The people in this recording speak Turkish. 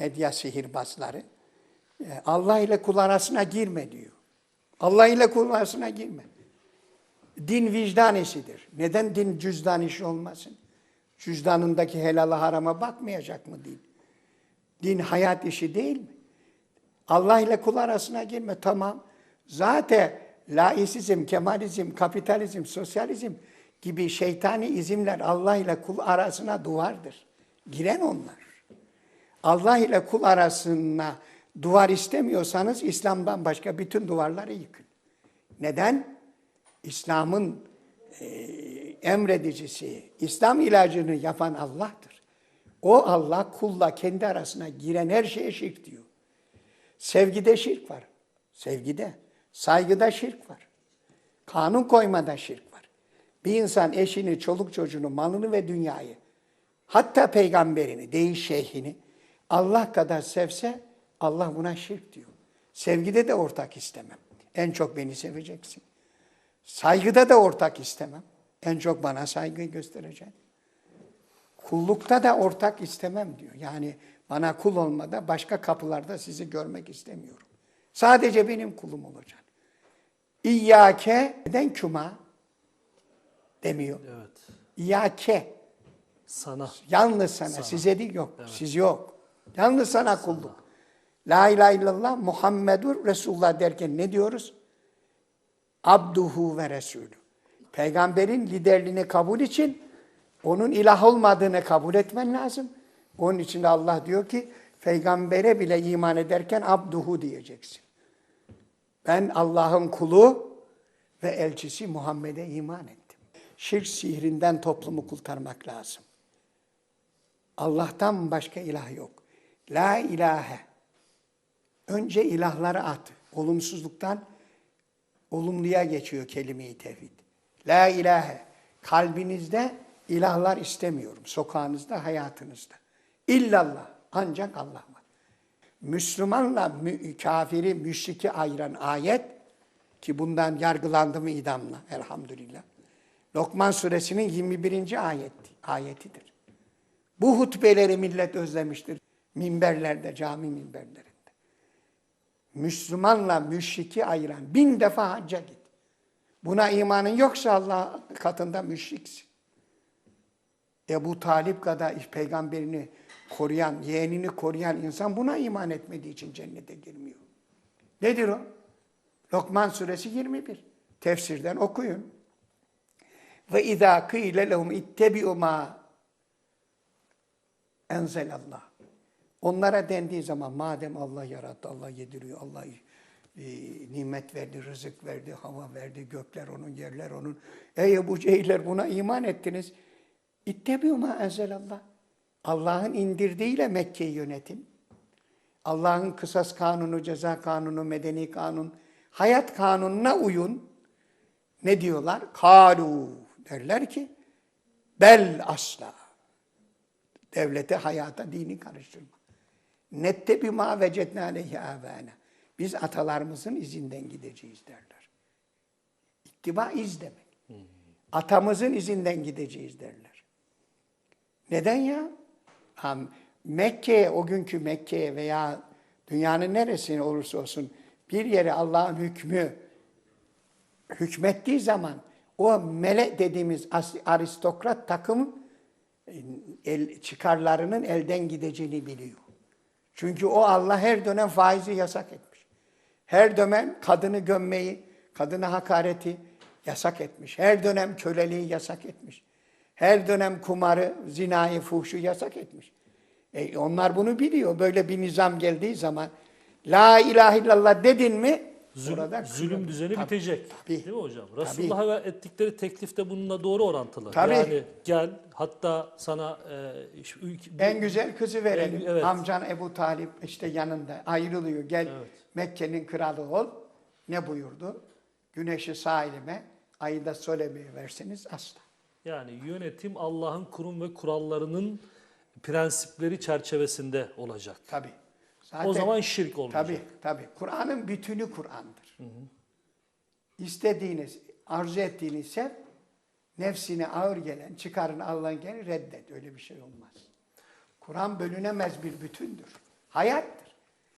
medya sihirbazları. E, Allah ile kul arasına girme diyor. Allah ile kul arasına girme. Din vicdan işidir. Neden din cüzdan işi olmasın? Cüzdanındaki helala harama bakmayacak mı din? Din hayat işi değil mi? Allah ile kul arasına girme tamam. Zaten laisizm, kemalizm, kapitalizm, sosyalizm gibi şeytani izimler Allah ile kul arasına duvardır. Giren onlar. Allah ile kul arasına duvar istemiyorsanız İslam'dan başka bütün duvarları yıkın. Neden? İslam'ın e, emredicisi, İslam ilacını yapan Allah'tır. O Allah kulla kendi arasına giren her şeye şirk diyor. Sevgide şirk var. Sevgide. Saygıda şirk var. Kanun koymada şirk var. Bir insan eşini, çoluk çocuğunu, malını ve dünyayı, hatta peygamberini, değil şeyhini Allah kadar sevse Allah buna şirk diyor. Sevgide de ortak istemem. En çok beni seveceksin. Saygıda da ortak istemem. En çok bana saygı göstereceksin. Kullukta da ortak istemem diyor. Yani bana kul olmada başka kapılarda sizi görmek istemiyorum. Sadece benim kulum olacaksın. İyyâke neden kuma demiyor. Evet. İyyâke Sana. yalnız sana, size değil yok. Siz yok. Yalnız sana kulluk. La ilahe illallah Muhammedur Resulullah derken ne diyoruz? Abduhu ve Resulü. Peygamberin liderliğini kabul için onun ilah olmadığını kabul etmen lazım. Onun için de Allah diyor ki peygambere bile iman ederken abduhu diyeceksin. Ben Allah'ın kulu ve elçisi Muhammed'e iman ettim. Şirk sihrinden toplumu kurtarmak lazım. Allah'tan başka ilah yok. La ilahe. Önce ilahları at. Olumsuzluktan olumluya geçiyor kelime-i tevhid. La ilahe. Kalbinizde ilahlar istemiyorum. Sokağınızda, hayatınızda. İllallah. Ancak Allah var. Müslümanla mü kafiri, müşriki ayıran ayet ki bundan yargılandı idamla elhamdülillah. Lokman suresinin 21. ayet, ayetidir. Bu hutbeleri millet özlemiştir. Minberlerde, cami minberlerinde. Müslümanla müşriki ayıran bin defa hacca git. Buna imanın yoksa Allah katında müşriksin. Ebu Talip kadar peygamberini koruyan, yeğenini koruyan insan buna iman etmediği için cennete girmiyor. Nedir o? Lokman suresi 21. Tefsirden okuyun. Ve izâ kîle lehum ittebi'u mâ enzelallah. Onlara dendiği zaman madem Allah yarattı, Allah yediriyor, Allah e, nimet verdi, rızık verdi, hava verdi, gökler onun, yerler onun. Ey Ebu Cehiller buna iman ettiniz. İttebi'u ma enzelallah. Allah'ın indirdiğiyle Mekke'yi yönetin. Allah'ın kısas kanunu, ceza kanunu, medeni kanun, hayat kanununa uyun. Ne diyorlar? Kalu derler ki bel asla. Devlete, hayata, dini karıştırma. Nette bima vecetne aleyhi âbâne. Biz atalarımızın izinden gideceğiz derler. İttiba iz demek. Atamızın izinden gideceğiz derler. Neden ya? Ha, Mekke'ye, o günkü Mekke'ye veya dünyanın neresine olursa olsun bir yere Allah'ın hükmü hükmettiği zaman o mele dediğimiz aristokrat takım el, çıkarlarının elden gideceğini biliyor. Çünkü o Allah her dönem faizi yasak etmiş. Her dönem kadını gömmeyi, kadına hakareti yasak etmiş. Her dönem köleliği yasak etmiş. Her dönem kumarı, zinayı, fuhşu yasak etmiş. E onlar bunu biliyor. Böyle bir nizam geldiği zaman La ilahe illallah dedin mi Zulüm, orada zulüm düzeni Tabii, bitecek. tabii. Değil mi hocam? Resulullah'a ettikleri teklif de bununla doğru orantılı. Tabii. Yani gel hatta sana e, şu bu- En güzel kızı verelim. En- evet. Amcan Ebu Talip işte yanında ayrılıyor. Gel Evet. Mekke'nin kralı ol. Ne buyurdu? Güneşi sağ elime, ayı da verseniz asla. yani yönetim Allah'ın kurum ve kurallarının prensipleri çerçevesinde olacak. Tabii. O zaman şirk olmayacak. Tabii, tabii. Kur'an'ın bütünü Kur'an'dır. İstediğiniz, arzu ettiğiniz sev, nefsine ağır gelen, çıkarın Allah'ın gelen reddet. Öyle bir şey olmaz. Kur'an bölünemez bir bütündür. Hayat